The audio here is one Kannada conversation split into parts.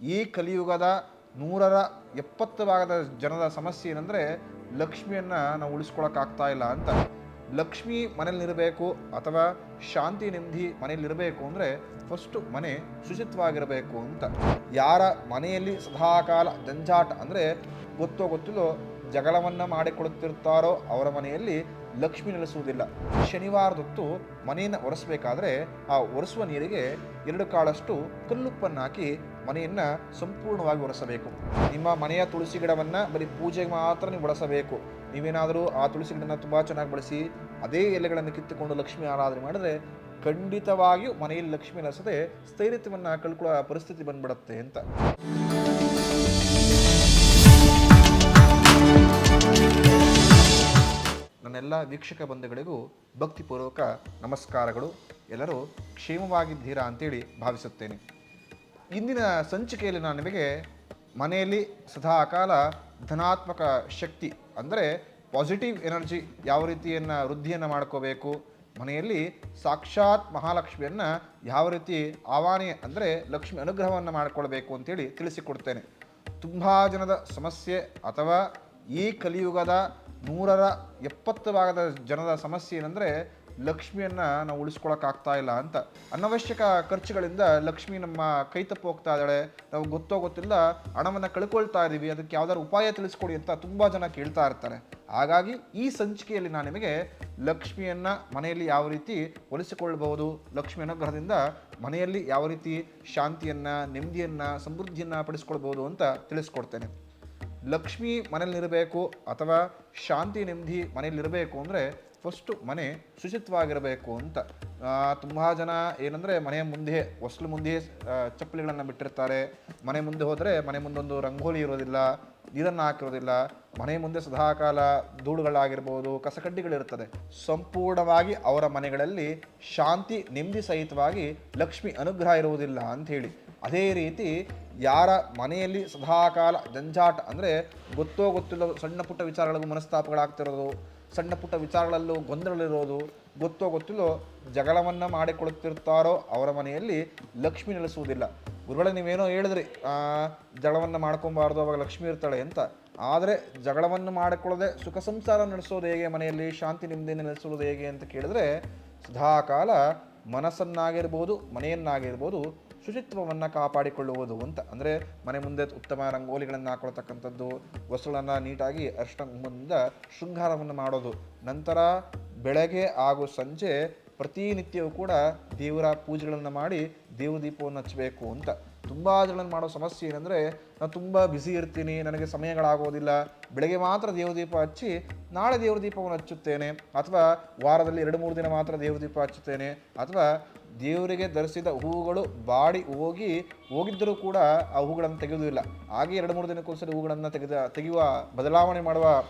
ಈ ಕಲಿಯುಗದ ನೂರರ ಎಪ್ಪತ್ತು ಭಾಗದ ಜನರ ಸಮಸ್ಯೆ ಏನಂದರೆ ಲಕ್ಷ್ಮಿಯನ್ನು ನಾವು ಉಳಿಸ್ಕೊಳಕ್ಕಾಗ್ತಾ ಇಲ್ಲ ಅಂತ. ಲಕ್ಷ್ಮಿ ಮನೇಲಿರಬೇಕು ಅಥವಾ ಶಾಂತಿ ನೆಮ್ಮದಿ ಮನೇಲಿರಬೇಕು ಅಂದರೆ ಫಸ್ಟು ಮನೆ ಶುಚಿತ್ವವಾಗಿರಬೇಕು ಅಂತ. ಯಾರ ಮನೆಯಲ್ಲಿ ಸದಾಕಾಲ ಜಂಜಾಟ ಅಂದರೆ ಗೊತ್ತೋ ಗೊತ್ತಿಲ್ಲೋ ಜಗಳವನ್ನು ಮಾಡಿಕೊಳ್ಳುತ್ತಿರುತ್ತಾರೋ ಅವರ ಮನೆಯಲ್ಲಿ ಲಕ್ಷ್ಮಿ ನೆಲೆಸುವುದಿಲ್ಲ. ಶನಿವಾರದೊತ್ತು ಮನೆಯನ್ನು ಒರೆಸಬೇಕಾದ್ರೆ ಆ ಒರೆಸುವ ನೀರಿಗೆ ಎರಡು ಕಾಳಷ್ಟು ಕಲ್ಲುಪ್ಪನ್ನು ಹಾಕಿ ಮನೆಯನ್ನು ಸಂಪೂರ್ಣವಾಗಿ ಒರೆಸಬೇಕು. ನಿಮ್ಮ ಮನೆಯ ತುಳಸಿ ಗಿಡವನ್ನು ಬರೀ ಪೂಜೆಗೆ ಮಾತ್ರ ನೀವು ಬಳಸಬೇಕು ನೀವೇನಾದರೂ ಆ ತುಳಸಿ ಗಿಡನ ತುಂಬ ಚೆನ್ನಾಗಿ ಬಳಸಿ, ಅದೇ ಎಲೆಗಳನ್ನು ಕಿತ್ತುಕೊಂಡು ಲಕ್ಷ್ಮಿ ಆರಾಧನೆ ಮಾಡಿದ್ರೆ ಖಂಡಿತವಾಗಿಯೂ ಮನೆಯಲ್ಲಿ ಲಕ್ಷ್ಮಿ ನೆಲೆಸದೆ ಸ್ಥೈರ್ಯತ್ವವನ್ನು ಕಳ್ಕೊಳ್ಳೋ ಪರಿಸ್ಥಿತಿ ಬಂದ್ಬಿಡುತ್ತೆ ಅಂತ. ನನ್ನೆಲ್ಲ ವೀಕ್ಷಕ ಬಂಧುಗಳಿಗೂ ಭಕ್ತಿಪೂರ್ವಕ ನಮಸ್ಕಾರಗಳು. ಎಲ್ಲರೂ ಕ್ಷೇಮವಾಗಿದ್ದೀರಾ ಅಂತೇಳಿ ಭಾವಿಸುತ್ತೇನೆ. ಇಂದಿನ ಸಂಚಿಕೆಯಲ್ಲಿ ನಾನು ನಿಮಗೆ ಮನೆಯಲ್ಲಿ ಸದಾಕಾಲ ಧನಾತ್ಮಕ ಶಕ್ತಿ ಅಂದರೆ ಪಾಸಿಟಿವ್ ಎನರ್ಜಿ ಯಾವ ರೀತಿಯನ್ನು ವೃದ್ಧಿಯನ್ನು ಮಾಡ್ಕೋಬೇಕು, ಮನೆಯಲ್ಲಿ ಸಾಕ್ಷಾತ್ ಮಹಾಲಕ್ಷ್ಮಿಯನ್ನು ಯಾವ ರೀತಿ ಆವಾನೆ ಅಂದರೆ ಲಕ್ಷ್ಮಿ ಅನುಗ್ರಹವನ್ನು ಮಾಡಿಕೊಳ್ಬೇಕು ಅಂತೇಳಿ ತಿಳಿಸಿಕೊಡ್ತೇನೆ. ತುಂಬ ಜನದ ಸಮಸ್ಯೆ ಅಥವಾ ಈ ಕಲಿಯುಗದ ನೂರರ ಎಪ್ಪತ್ತು ಭಾಗದ ಜನರ ಸಮಸ್ಯೆ ಏನಂದರೆ ಲಕ್ಷ್ಮಿಯನ್ನು ನಾವು ಉಳಿಸ್ಕೊಳಕ್ಕಾಗ್ತಾ ಇಲ್ಲ ಅಂತ. ಅನವಶ್ಯಕ ಖರ್ಚುಗಳಿಂದ ಲಕ್ಷ್ಮಿ ನಮ್ಮ ಕೈ ತಪ್ಪು ಹೋಗ್ತಾ ಇದ್ದಾಳೆ. ನಾವು ಗೊತ್ತೋ ಗೊತ್ತಿಲ್ಲ ಹಣವನ್ನು ಕಳ್ಕೊಳ್ತಾ ಇದ್ದೀವಿ ಅದಕ್ಕೆ ಯಾವ್ದಾದ್ರು ಉಪಾಯ ತಿಳಿಸ್ಕೊಡಿ ಅಂತ ತುಂಬ ಜನ ಕೇಳ್ತಾ ಇರ್ತಾರೆ. ಹಾಗಾಗಿ ಈ ಸಂಚಿಕೆಯಲ್ಲಿ ನಾನು ನಿಮಗೆ ಲಕ್ಷ್ಮಿಯನ್ನು ಮನೆಯಲ್ಲಿ ಯಾವ ರೀತಿ ಒಲಿಸಿಕೊಳ್ಳಬಹುದು ಲಕ್ಷ್ಮಿ ಅನುಗ್ರಹದಿಂದ ಮನೆಯಲ್ಲಿ ಯಾವ ರೀತಿ ಶಾಂತಿಯನ್ನು, ನೆಮ್ಮದಿಯನ್ನು, ಸಮೃದ್ಧಿಯನ್ನು ಪಡಿಸ್ಕೊಳ್ಬೋದು ಅಂತ ತಿಳಿಸ್ಕೊಡ್ತೇನೆ. ಲಕ್ಷ್ಮಿ ಮನೇಲಿರಬೇಕು ಅಥವಾ ಶಾಂತಿ ನೆಮ್ಮದಿ ಮನೇಲಿರಬೇಕು ಅಂದರೆ ಫಸ್ಟು ಮನೆ ಶುಚಿತ್ವವಾಗಿರಬೇಕು ಅಂತ. ತುಂಬ ಜನ ಏನಂದರೆ ಮನೆಯ ಮುಂದೆ ಹೊಸ್ಲು ಮುಂದೆ ಚಪ್ಪಲಿಗಳನ್ನು ಬಿಟ್ಟಿರ್ತಾರೆ. ಮನೆ ಮುಂದೆ ಹೋದರೆ ಮನೆ ಮುಂದೊಂದು ರಂಗೋಲಿ ಇರೋದಿಲ್ಲ, ನೀರನ್ನು ಹಾಕಿರೋದಿಲ್ಲ. ಮನೆ ಮುಂದೆ ಸದಾಕಾಲ ಧೂಳುಗಳಾಗಿರ್ಬೋದು ಕಸಕಡ್ಡಿಗಳಿರ್ತದೆ ಸಂಪೂರ್ಣವಾಗಿ ಅವರ ಮನೆಗಳಲ್ಲಿ ಶಾಂತಿ, ನೆಮ್ಮದಿ ಸಹಿತವಾಗಿ ಲಕ್ಷ್ಮಿ ಅನುಗ್ರಹ ಇರುವುದಿಲ್ಲ ಅಂಥೇಳಿ ಅದೇ ರೀತಿ ಯಾರ ಮನೆಯಲ್ಲಿ ಸದಾಕಾಲ ಜಂಜಾಟ ಅಂದರೆ ಗೊತ್ತೋ ಗೊತ್ತಿಲ್ಲ ಸಣ್ಣ ಪುಟ್ಟ ವಿಚಾರಗಳಿಗೂ ಮನಸ್ತಾಪಗಳಾಗ್ತಿರೋದು ಸಣ್ಣ ಪುಟ್ಟ ವಿಚಾರಗಳಲ್ಲೂ ಗೊಂದಲಗಳಿರೋದು ಗೊತ್ತೋ ಗೊತ್ತಿಲ್ಲೋ ಜಗಳವನ್ನು ಮಾಡಿಕೊಳ್ಳುತ್ತಿರ್ತಾರೋ ಅವರ ಮನೆಯಲ್ಲಿ ಲಕ್ಷ್ಮಿ ನೆಲೆಸುವುದಿಲ್ಲ. ಗುರುಗಳೇ, ನೀವೇನೋ ಹೇಳಿದ್ರಿ ಜಗಳವನ್ನು ಮಾಡ್ಕೊಬಾರ್ದು, ಅವಾಗ ಲಕ್ಷ್ಮಿ ಇರ್ತಾಳೆ ಅಂತ. ಆದರೆ ಜಗಳವನ್ನು ಮಾಡಿಕೊಳ್ಳದೆ ಸುಖ ಸಂಸಾರ ನಡೆಸೋದು ಹೇಗೆ, ಮನೆಯಲ್ಲಿ ಶಾಂತಿ ನೆಮ್ಮದಿಯನ್ನು ನೆಲೆಸೋದು ಹೇಗೆ ಅಂತ ಕೇಳಿದ್ರೆ ಸದಾಕಾಲ ಮನಸ್ಸನ್ನಾಗಿರ್ಬೋದು, ಮನೆಯನ್ನಾಗಿರ್ಬೋದು ಶುಚಿತ್ವವನ್ನು ಕಾಪಾಡಿಕೊಳ್ಳುವುದು ಅಂತ. ಅಂದರೆ ಮನೆ ಮುಂದೆ ಉತ್ತಮ ರಂಗೋಲಿಗಳನ್ನು ಹಾಕೊಳ್ತಕ್ಕಂಥದ್ದು ವಸ್ತುಗಳನ್ನು ನೀಟಾಗಿ ಅರ್ಶನ ಮುಂದೆ ಶೃಂಗಾರವನ್ನು ಮಾಡೋದು. ನಂತರ ಬೆಳಗ್ಗೆ ಹಾಗೂ ಸಂಜೆ ಪ್ರತಿನಿತ್ಯವೂ ಕೂಡ ದೇವರ ಪೂಜೆಗಳನ್ನು ಮಾಡಿ ದೇವ್ರ ದೀಪವನ್ನು ಹಚ್ಚಬೇಕು ಅಂತ. ತುಂಬ ಜನರನ್ನು ಮಾಡೋ ಸಮಸ್ಯೆ ಏನಂದರೆ ನಾನು ತುಂಬ ಬ್ಯುಸಿ ಇರ್ತೀನಿ, ನನಗೆ ಸಮಯಗಳಾಗೋದಿಲ್ಲ. ಬೆಳಗ್ಗೆ ಮಾತ್ರ ದೇವ್ರ ದೀಪ ಹಚ್ಚಿ, ನಾಳೆ ದೇವ್ರ ದೀಪವನ್ನು ಹಚ್ಚುತ್ತೇನೆ. ಅಥವಾ ವಾರದಲ್ಲಿ ಎರಡು, ಮೂರು ದಿನ ಮಾತ್ರ ದೇವ್ರ ದೀಪ ಹಚ್ಚುತ್ತೇನೆ. ಅಥವಾ ದೇವರಿಗೆ ಧರಿಸಿದ ಹೂವುಗಳು ಬಾಡಿ ಹೋಗಿ, ಹೋಗಿದ್ದರೂ ಕೂಡ ಆ ಹೂಗಳನ್ನು ತೆಗೆಯುವುದಿಲ್ಲ. ಹಾಗೆ ಎರಡು, ಮೂರು ದಿನಕ್ಕೊಂದ್ಸರಿ ಹೂಗಳನ್ನು ತೆಗೆದ, ತೆಗೆಯುವ ಬದಲಾವಣೆ ಮಾಡುವ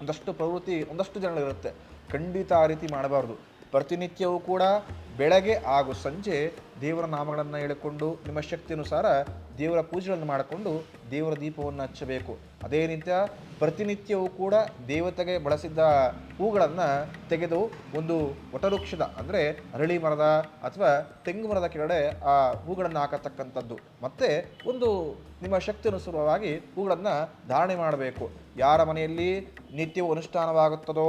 ಒಂದಷ್ಟು ಪ್ರವೃತ್ತಿ ಒಂದಷ್ಟು ಜನಗಳಿರುತ್ತೆ ಖಂಡಿತ ಆ ರೀತಿ ಮಾಡಬಾರ್ದು. ಪ್ರತಿನಿತ್ಯವೂ ಕೂಡ ಬೆಳಗ್ಗೆ ಹಾಗೂ ಸಂಜೆ ದೇವರ ನಾಮಗಳನ್ನು ಹೇಳಿಕೊಂಡು ನಿಮ್ಮ ಶಕ್ತಿಯನುಸಾರ ದೇವರ ಪೂಜೆಗಳನ್ನು ಮಾಡಿಕೊಂಡು ದೇವರ ದೀಪವನ್ನು ಹಚ್ಚಬೇಕು. ಅದೇ ರೀತಿಯ ಪ್ರತಿನಿತ್ಯವೂ ಕೂಡ ದೇವತೆಗೆ ಬಳಸಿದ್ದ ಹೂಗಳನ್ನು ತೆಗೆದು ಒಂದು ವಟವೃಕ್ಷದ ಅಂದರೆ ಅರಳಿ ಮರದ ಅಥವಾ ತೆಂಗು ಮರದ ಕೆಳಗಡೆ ಆ ಹೂಗಳನ್ನು ಹಾಕತಕ್ಕಂಥದ್ದು. ಮತ್ತು ಒಂದು ನಿಮ್ಮ ಶಕ್ತಿ ಅನುಸಾರವಾಗಿ ಹೂಗಳನ್ನು ಧಾರಣೆ ಮಾಡಬೇಕು. ಯಾರ ಮನೆಯಲ್ಲಿ ನಿತ್ಯವೂ ಅನುಷ್ಠಾನವಾಗುತ್ತದೋ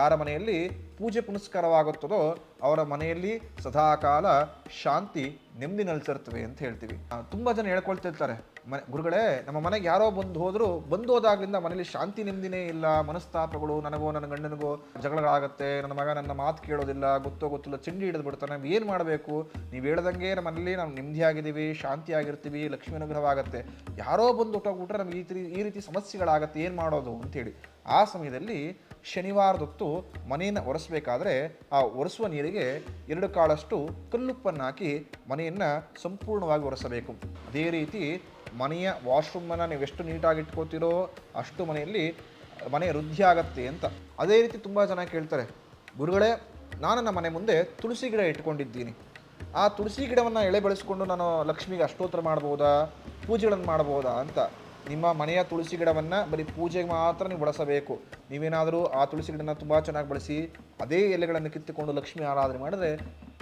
ಯಾರ ಮನೆಯಲ್ಲಿ ಪೂಜೆ ಪುನಸ್ಕಾರವಾಗುತ್ತದೋ ಅವರ ಮನೆಯಲ್ಲಿ ಸದಾಕಾಲ ಶಾಂತಿ ನೆಮ್ಮದಿ ನೆಲೆಸಿರ್ತವೆ ಅಂತ ಹೇಳ್ತೀವಿ. ತುಂಬ ಜನ ಹೇಳ್ಕೊಳ್ತಿರ್ತಾರೆ ಮನೆ, ಗುರುಗಳೇ, ನಮ್ಮ ಮನೆಗೆ ಯಾರೋ ಬಂದು ಹೋದರೂ, ಬಂದು ಹೋದಾಗ್ಲಿಂದ ಮನೇಲಿ ಶಾಂತಿ ನೆಮ್ಮದಿನೇ ಇಲ್ಲ, ಮನಸ್ತಾಪಗಳು ನನಗೋ, ನನ್ನ ಗಂಡನಿಗೋ ಜಗಳಗಳಾಗುತ್ತೆ, ನನ್ನ ಮಗ ನನ್ನ ಮಾತು ಕೇಳೋದಿಲ್ಲ, ಗೊತ್ತೋ ಗೊತ್ತಿಲ್ಲ, ಚಿಂಡಿ ಹಿಡಿದು ಬಿಡ್ತಾನೆ ಏನು ಮಾಡಬೇಕು? ನೀವು ಹೇಳ್ದಂಗೆ ನಮ್ಮ ಮನೇಲಿ ನಾವು ನೆಮ್ಮದಿಯಾಗಿದ್ದೀವಿ, ಶಾಂತಿಯಾಗಿರ್ತೀವಿ, ಲಕ್ಷ್ಮೀ ಅನುಗ್ರಹವಾಗುತ್ತೆ. ಯಾರೋ ಬಂದು ಹೊಟ್ಟೋಗ್ಬಿಟ್ರೆ ನಮ್ಗೆ ಈ ರೀತಿ ಈ ರೀತಿ ಸಮಸ್ಯೆಗಳಾಗತ್ತೆ, ಏನು ಮಾಡೋದು ಅಂತೇಳಿ ಆ ಸಮಯದಲ್ಲಿ ಶನಿವಾರದೊತ್ತು ಮನೆಯನ್ನು ಒರೆಸಬೇಕಾದ್ರೆ ಆ ಒರೆಸುವ ನೀರಿಗೆ ಎರಡು ಕಾಳಷ್ಟು ಕಲ್ಲುಪ್ಪನ್ನು ಹಾಕಿ ಮನೆಯನ್ನು ಸಂಪೂರ್ಣವಾಗಿ ಒರೆಸಬೇಕು. ಅದೇ ರೀತಿ ಮನೆಯ ವಾಶ್ರೂಮನ್ನು ನೀವು ಎಷ್ಟು ನೀಟಾಗಿ ಇಟ್ಕೋತೀರೋ ಅಷ್ಟು ಮನೆಯಲ್ಲಿ ಮನೆ ವೃದ್ಧಿ ಆಗತ್ತೆ ಅಂತ. ಅದೇ ರೀತಿ ತುಂಬ ಜನ ಕೇಳ್ತಾರೆ, ಗುರುಗಳೇ, ನಾನು ನನ್ನ ಮನೆ ಮುಂದೆ ತುಳಸಿ ಗಿಡ ಇಟ್ಕೊಂಡಿದ್ದೀನಿ. ಆ ತುಳಸಿ ಗಿಡವನ್ನು ಎಳೆ ಬೆಳೆಸ್ಕೊಂಡು ನಾನು ಲಕ್ಷ್ಮಿಗೆ ಅಷ್ಟೋತ್ತರ ಮಾಡ್ಬೋದಾ? ಪೂಜೆಗಳನ್ನು ಮಾಡ್ಬೋದಾ? ಅಂತ. ನಿಮ್ಮ ಮನೆಯ ತುಳಸಿ ಗಿಡವನ್ನು ಬರೀ ಪೂಜೆಗೆ ಮಾತ್ರ ನೀವು ಬಳಸಬೇಕು. ನೀವೇನಾದರೂ ಆ ತುಳಸಿ ಗಿಡನ ತುಂಬ ಚೆನ್ನಾಗಿ ಬಳಸಿ, ಅದೇ ಎಲೆಗಳನ್ನು ಕಿತ್ತುಕೊಂಡು ಲಕ್ಷ್ಮಿ ಆರಾಧನೆ ಮಾಡಿದ್ರೆ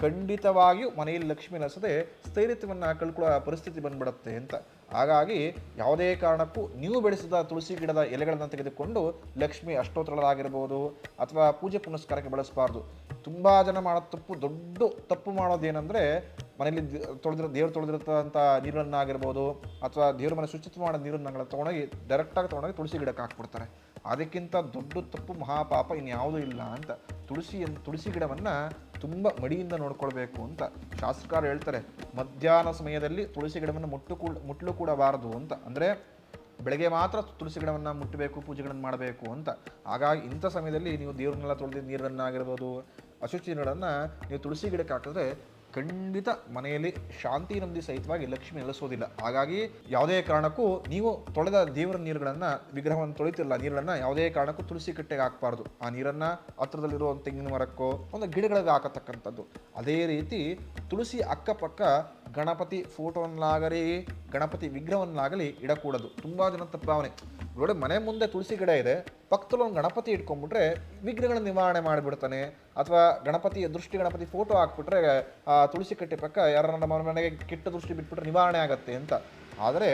ಖಂಡಿತವಾಗಿಯೂ ಮನೆಯಲ್ಲಿ ಲಕ್ಷ್ಮಿ ನೆಲೆಸದೆ ಸ್ಥೈರ್ಯತ್ವವನ್ನು ಕಳ್ಕೊಳ್ಳೋ ಪರಿಸ್ಥಿತಿ ಬಂದ್ಬಿಡುತ್ತೆ ಅಂತ. ಹಾಗಾಗಿ ಯಾವುದೇ ಕಾರಣಕ್ಕೂ ನೀವು ಬೆಳೆಸಿದ ತುಳಸಿ ಗಿಡದ ಎಲೆಗಳನ್ನು ತೆಗೆದುಕೊಂಡು ಲಕ್ಷ್ಮಿ ಅಷ್ಟೋತ್ತರಗಳಾಗಿರ್ಬೋದು ಅಥವಾ ಪೂಜೆ ಪುನಸ್ಕಾರಕ್ಕೆ ಬಳಸಬಾರ್ದು. ತುಂಬ ಜನ ಮಾಡೋ ತಪ್ಪು, ದೊಡ್ಡ ತಪ್ಪು ಮಾಡೋದೇನೆಂದರೆ ಮನೇಲಿ ತೊಳೆದಿರೋ ದೇವ್ರು ನೀರನ್ನು ಆಗಿರ್ಬೋದು ಅಥವಾ ದೇವ್ರ ಮನೆ ಶುಚಿತ್ವ ಮಾಡೋ ನೀರನ್ನ ತೊಗೊಂಡೋಗಿ ಡೈರೆಕ್ಟಾಗಿ ತೊಗೊಂಡೋಗಿ ತುಳಸಿ ಗಿಡಕ್ಕೆ ಹಾಕ್ಬಿಡ್ತಾರೆ. ಅದಕ್ಕಿಂತ ದೊಡ್ಡ ತಪ್ಪು ಮಹಾಪಾಪ ಇನ್ಯಾವುದೂ ಇಲ್ಲ ಅಂತ ತುಳಸಿ ತುಳಸಿ ಗಿಡವನ್ನು ತುಂಬ ಮಡಿಯಿಂದ ನೋಡ್ಕೊಳ್ಬೇಕು ಅಂತ ಶಾಸಕರು ಹೇಳ್ತಾರೆ. ಮಧ್ಯಾಹ್ನ ಸಮಯದಲ್ಲಿ ತುಳಸಿ ಗಿಡವನ್ನು ಮುಟ್ಟು ಕೂಡ ಮುಟ್ಟಲು ಕೂಡಬಾರದು ಅಂತ. ಅಂದರೆ ಬೆಳಗ್ಗೆ ಮಾತ್ರ ತುಳಸಿ ಗಿಡವನ್ನು ಮುಟ್ಟಬೇಕು, ಪೂಜೆಗಳನ್ನು ಮಾಡಬೇಕು ಅಂತ. ಹಾಗಾಗಿ ಇಂಥ ಸಮಯದಲ್ಲಿ ನೀವು ದೇವ್ರನ್ನೆಲ್ಲ ತೊಳೆದಿದ್ದ ನೀರನ್ನಾಗಿರ್ಬೋದು, ಅಶುಚಿ ನೀರನ್ನು ನೀವು ತುಳಸಿ ಗಿಡಕ್ಕೆ ಹಾಕಿದ್ರೆ ಖಂಡಿತ ಮನೆಯಲ್ಲಿ ಶಾಂತಿ ನೆಮ್ಮದಿ ಸಹಿತವಾಗಿ ಲಕ್ಷ್ಮಿ ನೆಲೆಸೋದಿಲ್ಲ. ಹಾಗಾಗಿ ಯಾವುದೇ ಕಾರಣಕ್ಕೂ ನೀವು ತೊಳೆದ ದೇವರ ನೀರುಗಳನ್ನು, ವಿಗ್ರಹವನ್ನು ತೊಳಿತಿರಲ್ಲ ನೀರನ್ನು ಯಾವುದೇ ಕಾರಣಕ್ಕೂ ತುಳಸಿ ಕಟ್ಟೆಗೆ ಹಾಕಬಾರ್ದು. ಆ ನೀರನ್ನು ಹತ್ರದಲ್ಲಿರೋ ಒಂದು ತೆಂಗಿನ ಮರಕ್ಕೋ, ಒಂದು ಗಿಡಗಳಿಗೆ ಹಾಕತಕ್ಕಂಥದ್ದು. ಅದೇ ರೀತಿ ತುಳಸಿ ಅಕ್ಕಪಕ್ಕ ಗಣಪತಿ ಫೋಟೋವನ್ನಾಗಲಿ, ಗಣಪತಿ ವಿಗ್ರಹವನ್ನಾಗಲಿ ಇಡಕೂಡದು. ತುಂಬ ಜನ ತಪ್ಪಾವನೆ ನೋಡಿ, ಮನೆ ಮುಂದೆ ತುಳಸಿ ಗಿಡ ಇದೆ. ಪಕ್ಕದಲ್ಲಿ ಒಂದು ಗಣಪತಿ ಇಟ್ಕೊಂಡ್ಬಿಟ್ರೆ ವಿಘ್ನಗಳ ನಿವಾರಣೆ ಮಾಡಿಬಿಡ್ತಾನೆ, ಅಥವಾ ಗಣಪತಿ ದೃಷ್ಟಿ ಗಣಪತಿ ಫೋಟೋ ಹಾಕ್ಬಿಟ್ರೆ, ಆ ತುಳಸಿ ಕಟ್ಟೆ ಪಕ್ಕ ಯಾರು ನಮ್ಮ ಮನೆಗೆ ಕೆಟ್ಟ ದೃಷ್ಟಿ ಬಿಟ್ಬಿಟ್ರೆ ನಿವಾರಣೆ ಆಗತ್ತೆ ಅಂತ. ಆದರೆ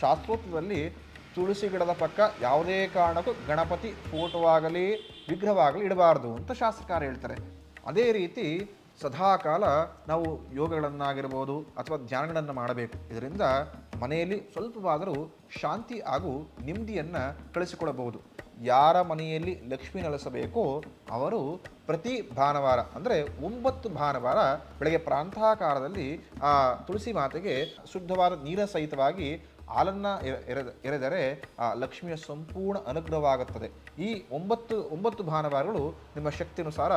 ಶಾಸ್ತ್ರೋತ್ವದಲ್ಲಿ ತುಳಸಿ ಗಿಡದ ಪಕ್ಕ ಯಾವುದೇ ಕಾರಣಕ್ಕೂ ಗಣಪತಿ ಫೋಟೋ ಆಗಲಿ, ವಿಗ್ರಹವಾಗಲಿ ಇಡಬಾರ್ದು ಅಂತ ಶಾಸ್ತ್ರಕಾರ ಹೇಳ್ತಾರೆ. ಅದೇ ರೀತಿ ಸದಾಕಾಲ ನಾವು ಯೋಗಗಳನ್ನಾಗಿರ್ಬೋದು ಅಥವಾ ಧ್ಯಾನಗಳನ್ನು ಮಾಡಬೇಕು. ಇದರಿಂದ ಮನೆಯಲ್ಲಿ ಸ್ವಲ್ಪವಾದರೂ ಶಾಂತಿ ಹಾಗೂ ನೆಮ್ಮದಿಯನ್ನು ಕಳಿಸಿಕೊಡಬಹುದು. ಯಾರ ಮನೆಯಲ್ಲಿ ಲಕ್ಷ್ಮಿ ನೆಲೆಸಬೇಕೋ? ಅವರು ಪ್ರತಿ ಭಾನುವಾರ, ಅಂದರೆ ಒಂಬತ್ತು ಭಾನುವಾರ ಬೆಳಗ್ಗೆ ಪ್ರಾಂತಾಕಾರದಲ್ಲಿ ಆ ತುಳಸಿ ಮಾತೆಗೆ ಶುದ್ಧವಾದ ನೀರ ಸಹಿತವಾಗಿ ಹಾಲನ್ನು ಎರೆ ಎರೆದರೆ ಆ ಲಕ್ಷ್ಮಿಯ ಸಂಪೂರ್ಣ ಅನುಗ್ರಹವಾಗುತ್ತದೆ. ಈ ಒಂಬತ್ತು ಒಂಬತ್ತು ಭಾನುವಾರಗಳು ನಿಮ್ಮ ಶಕ್ತಿಯನುಸಾರ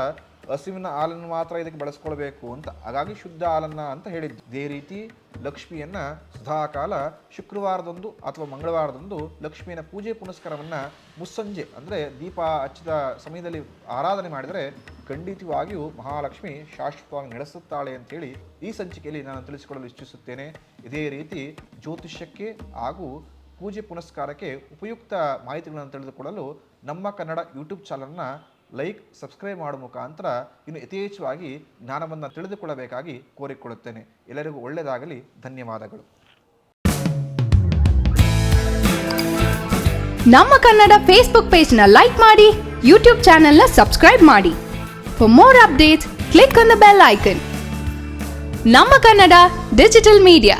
ಹಸುವಿನ ಹಾಲನ್ನು ಮಾತ್ರ ಇದಕ್ಕೆ ಬಳಸ್ಕೊಳ್ಬೇಕು ಅಂತ, ಹಾಗಾಗಿ ಶುದ್ಧ ಹಾಲನ್ನು ಅಂತ ಹೇಳಿದ್ದು. ಇದೇ ರೀತಿ ಲಕ್ಷ್ಮಿಯನ್ನು ಸದಾಕಾಲ ಶುಕ್ರವಾರದಂದು ಅಥವಾ ಮಂಗಳವಾರದಂದು ಲಕ್ಷ್ಮಿಯನ ಪೂಜೆ ಪುನಸ್ಕಾರವನ್ನು ಮುಸ್ಸಂಜೆ ಅಂದರೆ ದೀಪ ಹಚ್ಚಿದ ಸಮಯದಲ್ಲಿ ಆರಾಧನೆ ಮಾಡಿದರೆ ಖಂಡಿತವಾಗಿಯೂ ಮಹಾಲಕ್ಷ್ಮಿ ಶಾಶ್ವತವಾಗಿ ನಡೆಸುತ್ತಾಳೆ ಅಂತೇಳಿ ಈ ಸಂಚಿಕೆಯಲ್ಲಿ ನಾನು ತಿಳಿಸಿಕೊಡಲು ಇಚ್ಛಿಸುತ್ತೇನೆ. ಇದೇ ರೀತಿ ಜ್ಯೋತಿಷ್ಯಕ್ಕೆ ಹಾಗೂ ಪೂಜೆ ಪುನಸ್ಕಾರಕ್ಕೆ ಉಪಯುಕ್ತ ಮಾಹಿತಿಗಳನ್ನು ತಿಳಿದುಕೊಳ್ಳಲು ನಮ್ಮ ಕನ್ನಡ ಯೂಟ್ಯೂಬ್ ಚಾನಲ್ನ ಲೈಕ್, ಸಬ್ಸ್ಕ್ರೈಬ್ ಮಾಡುವ ಮುಖಾಂತರ ಇನ್ನು ಯಥೇಚ್ಛವಾಗಿ ಜ್ಞಾನವನ್ನು ತಿಳಿದುಕೊಳ್ಳಬೇಕಾಗಿ ಕೋರಿಕೊಳ್ಳುತ್ತೇನೆ. ಎಲ್ಲರಿಗೂ ಒಳ್ಳೆಯದಾಗಲಿ. ಧನ್ಯವಾದಗಳು. ನಮ್ಮ ಕನ್ನಡ ಫೇಸ್ಬುಕ್ ಪೇಜ್ನ ಲೈಕ್ ಮಾಡಿ ಯೂಟ್ಯೂಬ್ ಚಾನೆಲ್ನ ಸಬ್ಸ್ಕ್ರೈಬ್ ಮಾಡಿ. For more updates click on the bell icon ನಮ್ಮ ಕನ್ನಡ ಡಿಜಿಟಲ್ ಮೀಡಿಯಾ